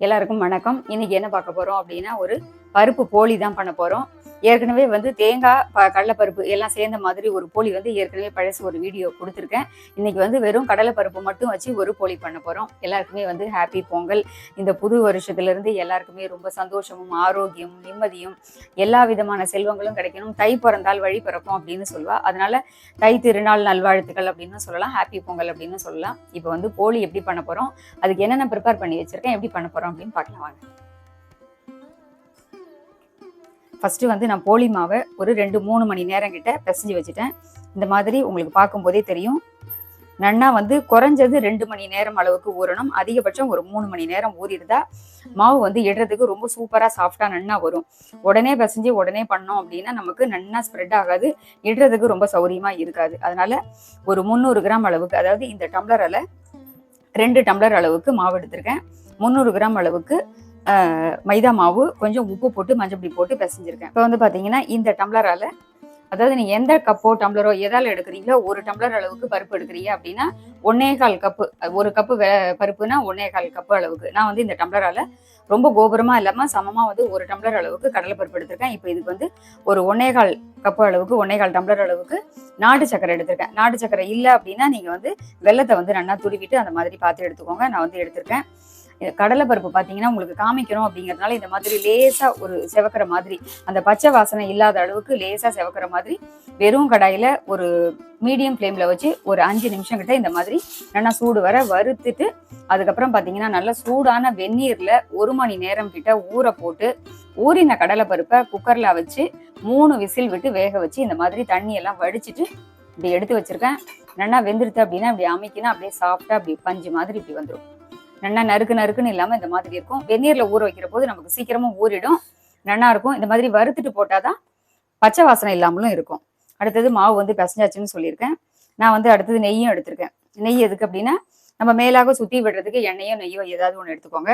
எல்லாருக்கும் வணக்கம். இன்னைக்கு என்ன பார்க்க போறோம் அப்படின்னா ஒரு பருப்பு போலி தான் பண்ண போறோம். ஏற்கனவே வந்து தேங்காய் கடலைப்பருப்பு எல்லாம் சேர்ந்த மாதிரி ஒரு போலி வந்து ஏற்கனவே பழசு ஒரு வீடியோ கொடுத்துருக்கேன். இன்னைக்கு வந்து வெறும் கடலைப்பருப்பு மட்டும் வச்சு ஒரு போலி பண்ண போறோம். எல்லாருக்குமே வந்து ஹாப்பி பொங்கல். இந்த புது வருஷத்துல இருந்து எல்லாருக்குமே ரொம்ப சந்தோஷமும் ஆரோக்கியம் நிம்மதியும் எல்லா விதமான செல்வங்களும் கிடைக்கணும். தை பிறந்தால் வழி பிறக்கும் அப்படின்னு சொல்லுவா. அதனால தை திருநாள் நல்வாழ்த்துக்கள் அப்படின்னு சொல்லலாம் ஹாப்பி பொங்கல் அப்படின்னு சொல்லலாம். இப்போ வந்து போலி எப்படி பண்ண போகிறோம் அதுக்கு என்னென்ன ப்ரிப்பேர் பண்ணி வச்சிருக்கேன் எப்படி பண்ண போகிறோம் அப்படின்னு பார்க்கலாம் வாங்க. ஃபஸ்ட்டு வந்து நான் போலி மாவை ஒரு ரெண்டு மூணு மணி நேரம் கிட்ட பிசைஞ்சு வச்சுட்டேன். இந்த மாதிரி உங்களுக்கு பார்க்கும்போதே தெரியும். நன்னா வந்து குறைஞ்சது ரெண்டு மணி நேரம் அளவுக்கு ஊறணும். அதிகபட்சம் ஒரு மூணு மணி நேரம் ஊறிடுதா? மாவு வந்து இடுறதுக்கு ரொம்ப சூப்பராக சாஃப்டாக நன்னா வரும். உடனே பிசைஞ்சு உடனே பண்ணோம் அப்படின்னா நமக்கு நன்னா ஸ்ப்ரெட் ஆகாது. இடுறதுக்கு ரொம்ப சௌரியமாக இருக்காது. அதனால ஒரு முந்நூறு கிராம் அளவுக்கு அதாவது இந்த டம்ளரில் ரெண்டு டம்ளர் அளவுக்கு மாவு எடுத்திருக்கேன். முந்நூறு கிராம் அளவுக்கு மைதா மாவு கொஞ்சம் உப்பு போட்டு மஞ்சள் பொடி போட்டு பிசைஞ்சிருக்கேன். இப்போ வந்து பார்த்தீங்கன்னா இந்த டம்ளரால் அதாவது நீங்கள் எந்த கப்போ டம்ளரோ எதால் எடுக்கிறீங்களோ ஒரு டம்ளர் அளவுக்கு பருப்பு எடுக்கிறீங்க அப்படின்னா ஒன்னே கால் கப்பு ஒரு கப்பு வெ பருப்புனா ஒன்னே கால் கப்பு அளவுக்கு. நான் வந்து இந்த டம்ளரால் ரொம்ப கோபுரமாக இல்லாமல் சமமாக வந்து ஒரு டம்ளர் அளவுக்கு கடலை பருப்பு எடுத்திருக்கேன். இப்போ இதுக்கு வந்து ஒரு ஒன்னே கால் கப்பு அளவுக்கு ஒன்னே கால் டம்ளர் அளவுக்கு நாட்டு சக்கரை எடுத்திருக்கேன். நாட்டு சக்கரை இல்லை அப்படின்னா நீங்கள் வந்து வெள்ளத்தை வந்து நல்லா துருவிட்டு அந்த மாதிரி பார்த்து எடுத்துக்கோங்க. நான் வந்து எடுத்திருக்கேன். கடலை கடலைப்பருப்பு பார்த்தீங்கன்னா உங்களுக்கு காமிக்கணும் அப்படிங்கிறதுனால இந்த மாதிரி லேசாக ஒரு செவக்கிற மாதிரி அந்த பச்சை வாசனை இல்லாத அளவுக்கு லேசாக செவக்கிற மாதிரி வெறும் கடாயில் ஒரு மீடியம் ஃப்ளேமில் வச்சு ஒரு அஞ்சு நிமிஷம் கிட்ட இந்த மாதிரி நல்லா சூடு வர வறுத்துட்டு அதுக்கப்புறம் பார்த்தீங்கன்னா நல்லா சூடான வெந்நீரில் ஒரு மணி நேரம் கிட்ட ஊற போட்டு ஊறின கடலைப்பருப்பை குக்கரில் வச்சு மூணு விசில் விட்டு வேக வச்சு இந்த மாதிரி தண்ணியெல்லாம் வடிச்சிட்டு இப்படி எடுத்து வச்சிருக்கேன். நல்லா வெந்துருத்து அப்படின்னா இப்படி அமைக்கினா அப்படியே சாப்பிட்டா அப்படி பஞ்சு மாதிரி இப்படி வந்துடும் நல்லா நறுக்கு நறுக்குன்னு இல்லாமல் இந்த மாதிரி இருக்கும். வெந்நீரில் ஊற வைக்கிற போது நமக்கு சீக்கிரமும் ஊறிடும். நல்லா இருக்கும். இந்த மாதிரி வறுத்துட்டு போட்டாதான் பச்சை வாசனை இல்லாமலும் இருக்கும். அடுத்தது மாவு வந்து பிசைஞ்சாச்சுன்னு சொல்லியிருக்கேன். நான் வந்து அடுத்தது நெய்யும் எடுத்திருக்கேன். நெய் எதுக்கு அப்படின்னா நம்ம மேலாக சுற்றி விடுறதுக்கு எண்ணெயோ நெய்யோ ஏதாவது ஒன்று எடுத்துக்கோங்க.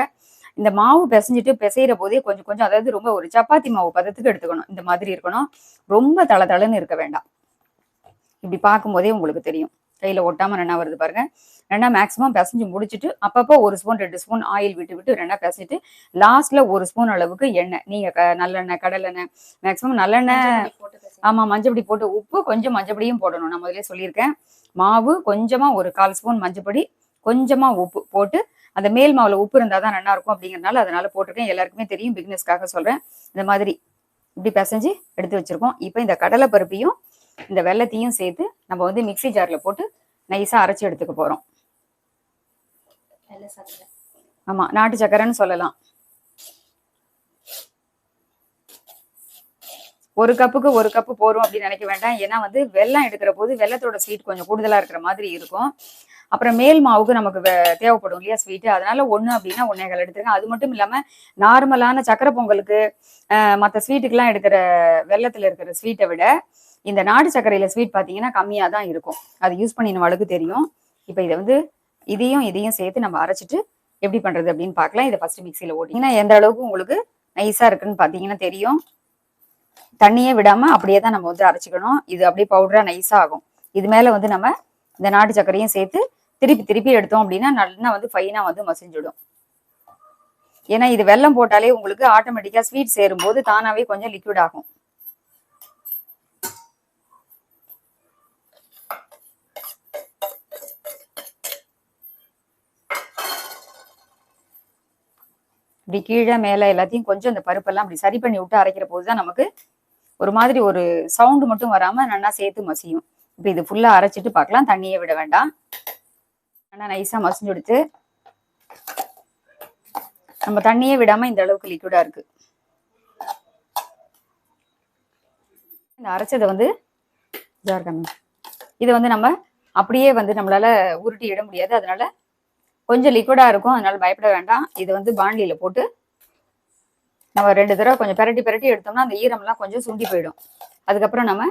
இந்த மாவு பிசைஞ்சிட்டு பிசைகிற போதே கொஞ்சம் கொஞ்சம் அதாவது ரொம்ப ஒரு சப்பாத்தி மாவு பதத்துக்கு எடுத்துக்கணும். இந்த மாதிரி இருக்கணும். ரொம்ப தள தளன்னு இருக்க வேண்டாம். இப்படி பார்க்கும்போதே உங்களுக்கு தெரியும். கையில் ஒட்டாமல் ரெண்டா வருது பாருங்க. ரெண்டா மேக்ஸிமம் பிசைஞ்சு முடிச்சுட்டு அப்பப்போ ஒரு ஸ்பூன் ரெண்டு ஸ்பூன் ஆயில் விட்டு விட்டு ரெண்டா பிசைஞ்சிட்டு லாஸ்ட்ல ஒரு ஸ்பூன் அளவுக்கு எண்ணெய். நீங்க க நல்லெண்ணெய் கடலெண்ணெய் மேக்ஸிமம் நல்லெண்ணெய் ஆமா மஞ்சப்பொடி போட்டு உப்பு கொஞ்சம் மஞ்சப்பொடியும் போடணும். நான் முதல்ல சொல்லியிருக்கேன். மாவு கொஞ்சமா ஒரு கால் ஸ்பூன் மஞ்சப்பொடி கொஞ்சமா உப்பு போட்டு அந்த மேல் மாவுல உப்பு இருந்தால் தான் நல்லா இருக்கும் அப்படிங்கறதுனால அதனால போட்டிருக்கேன். எல்லாருக்குமே தெரியும் பிக்னஸ்க்காக சொல்றேன். இந்த மாதிரி இப்படி பிசைஞ்சு எடுத்து வச்சிருக்கோம். இப்போ இந்த கடலை பருப்பையும் இந்த வெள்ளத்தையும் சேர்த்து நம்ம வந்து மிக்ஸி ஜார்ல போட்டு நைஸாக அரைச்சு எடுத்துக்க போறோம். ஆமாம் ஆமா நாட்டு சக்கரைன்னு சொல்லலாம். ஒரு கப்புக்கு ஒரு கப்பு போறோம் அப்படின்னு நினைக்க வேண்டாம். ஏன்னா வந்து வெள்ளம் எடுக்கிற போது வெள்ளத்தோட ஸ்வீட் கொஞ்சம் கூடுதலா இருக்கிற மாதிரி இருக்கும். அப்புறம் மேல் மாவுக்கு நமக்கு தேவைப்படும் இல்லையா ஸ்வீட் அதனால ஒண்ணு அப்படின்னா ஒன்னேகால் எடுத்துருங்க. அது மட்டும் இல்லாம நார்மலான சக்கரை பொங்கலுக்கு ஆஹ், மத்த ஸ்வீட்டுக்கெல்லாம் எடுக்கிற வெள்ளத்துல இருக்கிற ஸ்வீட்டை விட இந்த நாட்டு சர்க்கரையில ஸ்வீட் பாத்தீங்கன்னா கம்மியா தான் இருக்கும். அது யூஸ் பண்ணினவளுக்கு தெரியும். இப்போ இதை வந்து இதையும் இதையும் சேர்த்து நம்ம அரைச்சிட்டு எப்படி பண்றது அப்படின்னு பார்க்கலாம். இதை ஃபர்ஸ்ட் மிக்சியில் ஓட்டிங்கன்னா எந்த அளவுக்கு உங்களுக்கு நைஸா இருக்குன்னு பார்த்தீங்கன்னா தெரியும். தண்ணியே விடாம அப்படியே தான் நம்ம வந்து அரைச்சிக்கணும். இது அப்படியே பவுடரா நைஸா ஆகும். இது மேல வந்து நம்ம இந்த நாட்டு சர்க்கரையும் சேர்த்து திருப்பி திருப்பி எடுத்தோம் அப்படின்னா நல்லா வந்து ஃபைனா வந்து மசிஞ்சிடும். ஏன்னா இது வெல்லம் போட்டாலே உங்களுக்கு ஆட்டோமேட்டிக்கா ஸ்வீட் சேரும்போது தானாவே கொஞ்சம் லிக்விட் ஆகும். இப்படி கீழே மேலே எல்லாத்தையும் கொஞ்சம் இந்த பருப்பெல்லாம் அப்படி சரி பண்ணி விட்டு அரைக்கிற போது தான் நமக்கு ஒரு மாதிரி ஒரு சவுண்டு மட்டும் வராம நல்லா சேர்த்து மசியும். இப்போ இது ஃபுல்லாக அரைச்சிட்டு பார்க்கலாம். தண்ணியை விட வேண்டாம். நல்லா நைஸாக மசிஞ்சு விடுத்து நம்ம தண்ணியே விடாம இந்த அளவுக்கு லிக்விடா இருக்கு. இந்த அரைச்சதை வந்து ஜார் இதை வந்து நம்ம அப்படியே வந்து நம்மளால உருட்டி இட முடியாது. அதனால கொஞ்சம் லிக்விடா இருக்கும் அதனால பயப்பட வேண்டாம். இது வந்து பாண்டியில போட்டு நம்ம ரெண்டு தடவை கொஞ்சம் பெரட்டி பெரட்டி எடுத்தோம்னா அந்த ஈரம்லாம் கொஞ்சம் சுண்டி போயிடும். அதுக்கப்புறம் நம்ம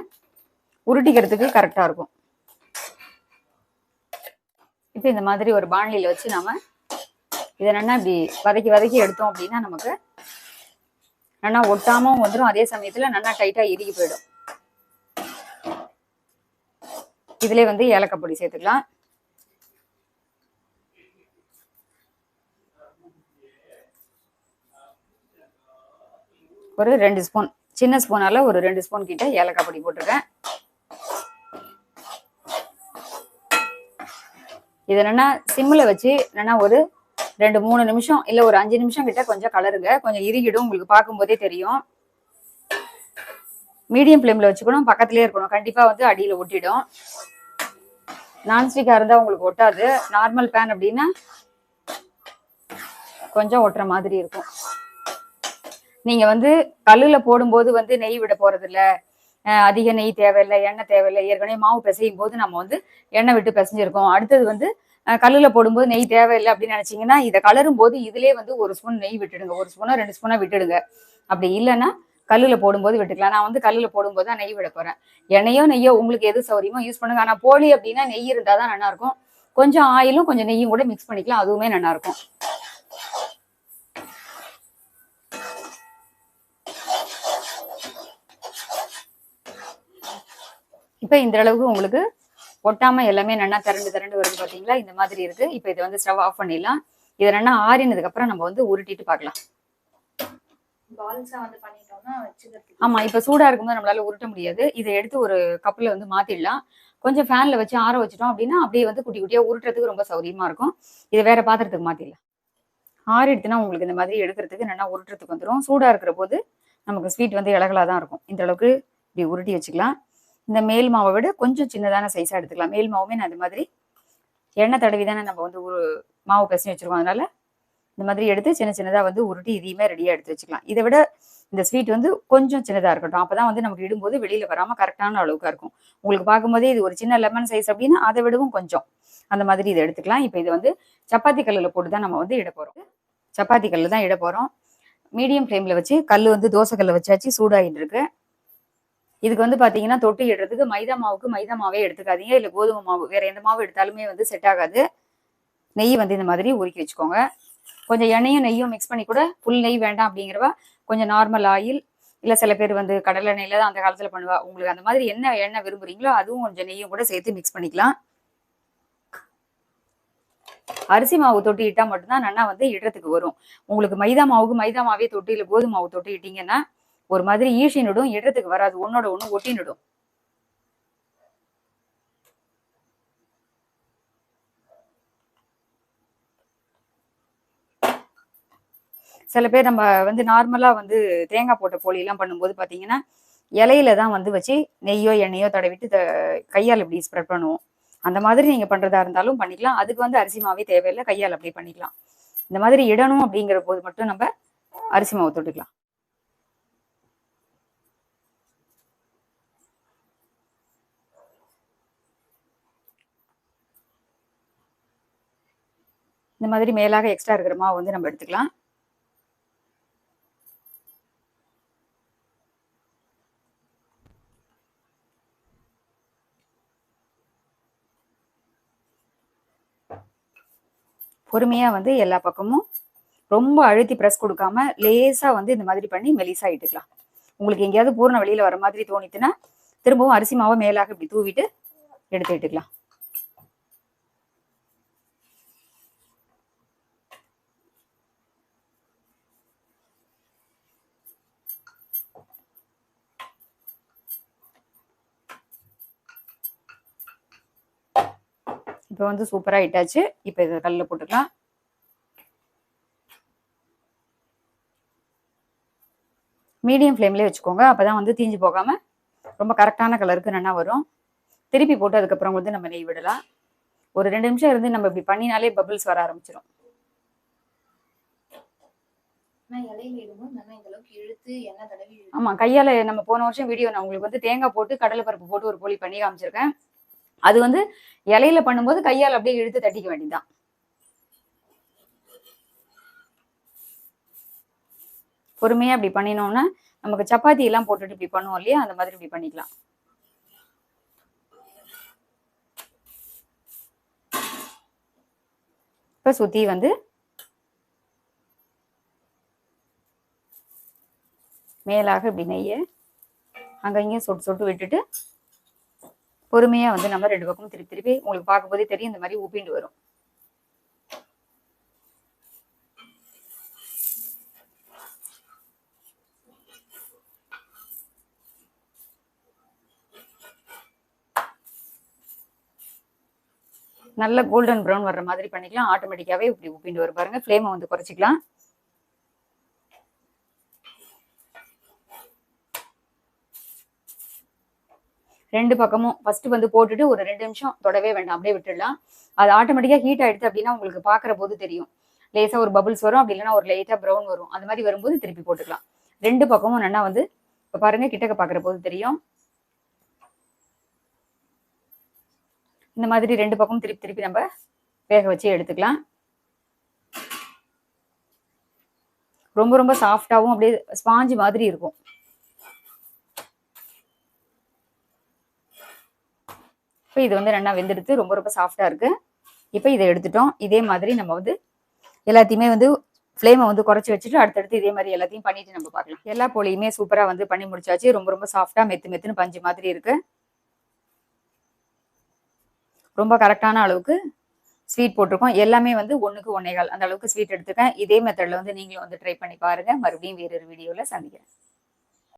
உருட்டிக்கிறதுக்கு கரெக்டா இருக்கும். இப்போ இந்த மாதிரி ஒரு பாண்டியில வச்சு நாம இதை நல்லா இப்படி வதக்கி வதக்கி எடுத்தோம் அப்படின்னா நமக்கு நல்லா ஒட்டாம வந்துடும் அதே சமயத்துல நல்லா டைட்டா இறுகி போயிடும். இதுல வந்து ஏலக்காய் பொடி சேர்த்துக்கலாம். ஒரு ரெண்டு ஸ்பூன் சின்ன ஸ்பூனால ஒரு ரெண்டு ஸ்பூன் கிட்ட ஏலக்காய் பொடி போட்டிருக்கேன். இது என்னன்னா சிம்மில் வச்சு என்னன்னா ஒரு ரெண்டு மூணு நிமிஷம் இல்லை ஒரு அஞ்சு நிமிஷம் கிட்ட கொஞ்சம் கலருங்க. கொஞ்சம் இறுகிடும் உங்களுக்கு பார்க்கும்போதே தெரியும். மீடியம் ஃப்ளேமில் வச்சுக்கணும் பக்கத்துலேயே இருக்கணும். கண்டிப்பாக வந்து அடியில் ஒட்டிடும். நான்ஸ்டிக்காக இருந்தால் உங்களுக்கு ஒட்டாது. நார்மல் பேன் அப்படின்னா கொஞ்சம் ஒட்டுற மாதிரி இருக்கும். நீங்க வந்து கல்லுல போடும்போது வந்து நெய் விட போறது இல்ல அஹ் அதிக நெய் தேவையில்லை எண்ணெய் தேவையில்லை. ஏற்கனவே மாவு பிசையும் போது நம்ம வந்து எண்ணெய் விட்டு பிசைஞ்சிருக்கோம். அடுத்தது வந்து கல்லுல போடும்போது நெய் தேவையில்லை அப்படின்னு நினைச்சீங்கன்னா இதை கலரும் போது இதுலயே வந்து ஒரு ஸ்பூன் நெய் விட்டுடுங்க. ஒரு ஸ்பூனா ரெண்டு ஸ்பூனா விட்டுடுங்க. அப்படி இல்லைன்னா கல்லுல போடும்போது விட்டுக்கலாம். நான் வந்து கல்லுல போடும்போது தான் நெய் விட போறேன். எண்ணெயோ நெய்யோ உங்களுக்கு எது சௌரியமோ யூஸ் பண்ணுங்க. ஆனா போலி அப்படின்னா நெய் இருந்தா தான் நல்லா இருக்கும் கொஞ்சம் ஆயிலும் கொஞ்சம் நெய்யும் கூட மிக்ஸ் பண்ணிக்கலாம். அதுவுமே நல்லா இருக்கும் இப்போ இந்த அளவுக்கு உங்களுக்கு ஒட்டாம எல்லாமே நல்லா திரண்டு திரண்டு வருது பாத்தீங்களா? இந்த மாதிரி இருக்கு. இப்போ இதை வந்து ஸ்டவ் ஆஃப் பண்ணிடலாம். இதை நல்லா ஆறினதுக்கு அப்புறம் நம்ம வந்து உருட்டிட்டு பார்க்கலாம். ஆமா இப்ப சூடா இருக்கும்போது நம்மளால உருட்ட முடியாது. இதை எடுத்து ஒரு கப்ல வந்து மாத்திடலாம். கொஞ்சம் ஃபேன்ல வச்சு ஆற வச்சிட்டோம் அப்படின்னா அப்படியே வந்து குட்டி குட்டியா உருட்டுறதுக்கு ரொம்ப சௌரியமா இருக்கும். இதை வேற பாத்திரத்துக்கு மாத்திடலாம். ஆறிடுத்துனா உங்களுக்கு இந்த மாதிரி எடுக்கிறதுக்கு நல்லா உருட்டுறதுக்கு வந்துடும் சூடா இருக்கிற போது நமக்கு ஸ்வீட் வந்து இலகலா தான் இருக்கும். இந்த அளவுக்கு இப்படி உருட்டி வச்சுக்கலாம். இந்த மேல் மாவை விட கொஞ்சம் சின்னதான சைஸா எடுத்துக்கலாம். மேல் மாவுமே நான் இந்த மாதிரி எண்ணெய் தடவி தானே நம்ம வந்து ஒரு மாவு பிசைஞ்சு வச்சிருக்கோம். அதனால இந்த மாதிரி எடுத்து சின்ன சின்னதா வந்து உருட்டி இதையுமே ரெடியா எடுத்து வச்சுக்கலாம். இதை விட இந்த ஸ்வீட் வந்து கொஞ்சம் சின்னதா இருக்கட்டும். அப்பதான் வந்து நமக்கு இடும்போது வெளியில வராம கரெக்டான அளவுக்கா இருக்கும். உங்களுக்கு பார்க்கும்போதே இது ஒரு சின்ன லெமன் சைஸ் அப்படின்னா அதை விடவும் கொஞ்சம். அந்த மாதிரி இதை எடுத்துக்கலாம். இப்போ இது வந்து சப்பாத்தி கல்லில் போட்டு தான் நம்ம வந்து இட போறோம். சப்பாத்தி கல்லு தான் இட போறோம். மீடியம் ஃப்ளேம்ல வச்சு கல் வந்து தோசை கல்ல வச்சாச்சு சூடாகிட்டு இருக்கு. இதுக்கு வந்து பார்த்தீங்கன்னா தொட்டு இடுறதுக்கு மைதா மாவுக்கு மைதா மாவே எடுத்துக்காதீங்க. இல்லை கோதுமை மாவு வேற எந்த மாவு எடுத்தாலுமே வந்து செட் ஆகாது. நெய் வந்து இந்த மாதிரி உருக்கி வச்சுக்கோங்க. கொஞ்சம் எண்ணெயும் நெய்யும் மிக்ஸ் பண்ணி கூட ஃபுல் நெய் வேண்டாம் அப்படிங்கிறவ கொஞ்சம் நார்மல் ஆயில் இல்லை சில பேர் வந்து கடலை தான் அந்த காலத்தில் பண்ணுவா. உங்களுக்கு அந்த மாதிரி என்ன எண்ணெய் விரும்புறீங்களோ அதுவும் கொஞ்சம் நெய்யும் கூட சேர்த்து மிக்ஸ் பண்ணிக்கலாம். அரிசி மாவு தொட்டி இட்டா மட்டும்தான் நல்லா வந்து இடுறதுக்கு வரும். உங்களுக்கு மைதா மாவுக்கு மைதா மாவே தொட்டி இல்லை கோதுமை மாவு தொட்டி இட்டீங்கன்னா ஒரு மாதிரி ஈஷினிடும் இடத்துக்கு வராது. ஒன்னோட ஒண்ணு ஒட்டினிடும் சில பேர் நம்ம வந்து நார்மலா வந்து தேங்காய் போட்ட போலியெல்லாம் பண்ணும்போது பாத்தீங்கன்னா இலையில தான் வந்து வச்சு நெய்யோ எண்ணெயோ தடவிட்டு த- கையால் இப்படி ஸ்ப்ரெட் பண்ணுவோம். அந்த மாதிரி நீங்க பண்றதா இருந்தாலும் பண்ணிக்கலாம். அதுக்கு வந்து அரிசி மாவே தேவையில்லை. கையால் அப்படி பண்ணிக்கலாம். இந்த மாதிரி இடணும் அப்படிங்கிற போது மட்டும் நம்ம அரிசி மாவு தொட்டுக்கலாம். இந்த மாதிரி மேலாக எக்ஸ்ட்ரா இருக்கிற மாவு வந்து நம்ம எடுத்துக்கலாம். பொறுமையா வந்து எல்லா பக்கமும் ரொம்ப அழுத்தி ப்ரெஸ் கொடுக்காம லேசா வந்து இந்த மாதிரி பண்ணி மெலிசா இட்டுக்கலாம். உங்களுக்கு எங்கேயாவது பூர்ண வெளியில வர மாதிரி தோணித்துன்னா திரும்பவும் அரிசி மாவை மேலாக இப்படி தூவிட்டு எடுத்து இட்டுக்கலாம். இப்போ வந்து சூப்பரா இட்டாச்சு இப்போ இதை கல்லில் போட்டுக்கலாம் மீடியம் ஃப்ளேம்லேயே வச்சுக்கோங்க. அப்பதான் வந்து தீஞ்சு போகாம ரொம்ப கரெக்டான கலருக்கு நல்லா வரும். திருப்பி போட்டு அதுக்கப்புறம் வந்து நம்ம நெய் விடலாம். ஒரு ரெண்டு நிமிஷம் இருந்து நம்ம இப்படி பண்ணினாலே பபிள்ஸ் வர ஆரம்பிச்சிடும் ஆமா கையால நம்ம போன வருஷம் வீடியோ நான் உங்களுக்கு வந்து தேங்காய் போட்டு கடலை பருப்பு போட்டு ஒரு போலி பண்ணி காமிச்சிருக்கேன். அது வந்து இலையில பண்ணும்போது கையால் அப்படியே இழுத்து தட்டிக்க வேண்டியதுதான். பொறுமையா இப்படி பண்ணினோம்னா நமக்கு சப்பாத்தி எல்லாம் போட்டுட்டு இப்படி பண்ணுவோம் இல்லையா? அந்த மாதிரி இப்படி பண்ணிக்கலாம். இப்ப சுத்தி வந்து மேலாக இப்படி நெய்ய அங்க இங்கேயும் சொட்டு சொட்டு விட்டுட்டு பொறுமையா வந்து நம்ம ரெண்டு பக்கமும் திருப்பி திருப்பி உங்களுக்கு பார்க்கும்போதே தெரியும் இந்த மாதிரி உப்பிண்டு வரும். நல்ல கோல்டன் ப்ரௌன் வர்ற மாதிரி பண்ணிக்கலாம். ஆட்டோமேட்டிக்காவே இப்படி உப்பிண்டு வரும். பாருங்க ஃப்ளேமை வந்து குறைச்சிக்கலாம். ரெண்டு பக்கமும் ஃபர்ஸ்ட் வந்து போட்டுட்டு ஒரு ரெண்டு நிமிஷம் தொடவே வேண்டாம். அப்படியே விட்டுடலாம். அது ஆட்டோமேட்டிக்காக ஹீட் ஆயிடுது அப்படின்னா உங்களுக்கு பார்க்குற போது தெரியும். லேசா ஒரு பபுள்ஸ் வரும். அப்படி இல்லைன்னா ஒரு லைட்டா ப்ரௌன் வரும். அந்த மாதிரி வரும்போது திருப்பி போட்டுக்கலாம். ரெண்டு பக்கமும் நல்லா வந்து இப்போ பாருங்க கிட்டக்க பார்க்குற போது தெரியும். இந்த மாதிரி ரெண்டு பக்கமும் திருப்பி திருப்பி நம்ம வேக வச்சு எடுத்துக்கலாம். ரொம்ப ரொம்ப சாஃப்டாகவும் அப்படியே ஸ்பாஞ்சு மாதிரி இருக்கும். இப்போ இது வந்து நல்லா வெந்துடுத்து ரொம்ப ரொம்ப சாஃப்டாக இருக்கு. இப்போ இதை எடுத்துட்டோம். இதே மாதிரி நம்ம வந்து எல்லாத்தையுமே வந்து ஃப்ளேமை வந்து குறைச்சி வச்சுட்டு அடுத்தடுத்து இதே மாதிரி எல்லாத்தையும் பண்ணிட்டு நம்ம பார்க்கலாம். எல்லா போலியுமே சூப்பராக வந்து பண்ணி முடிச்சாச்சு. ரொம்ப ரொம்ப சாஃப்டாக மெத்து மெத்துன்னு பஞ்சு மாதிரி இருக்கு. ரொம்ப கரெக்டான அளவுக்கு ஸ்வீட் போட்டிருக்கோம். எல்லாமே வந்து ஒன்றுக்கு ஒன்னேகால் அந்த அளவுக்கு ஸ்வீட் எடுத்துக்கேன் இதே மெத்தடில் வந்து நீங்களும் வந்து ட்ரை பண்ணி பாருங்க. மறுபடியும் வேறொரு வீடியோவில் சந்திக்கிறேன்.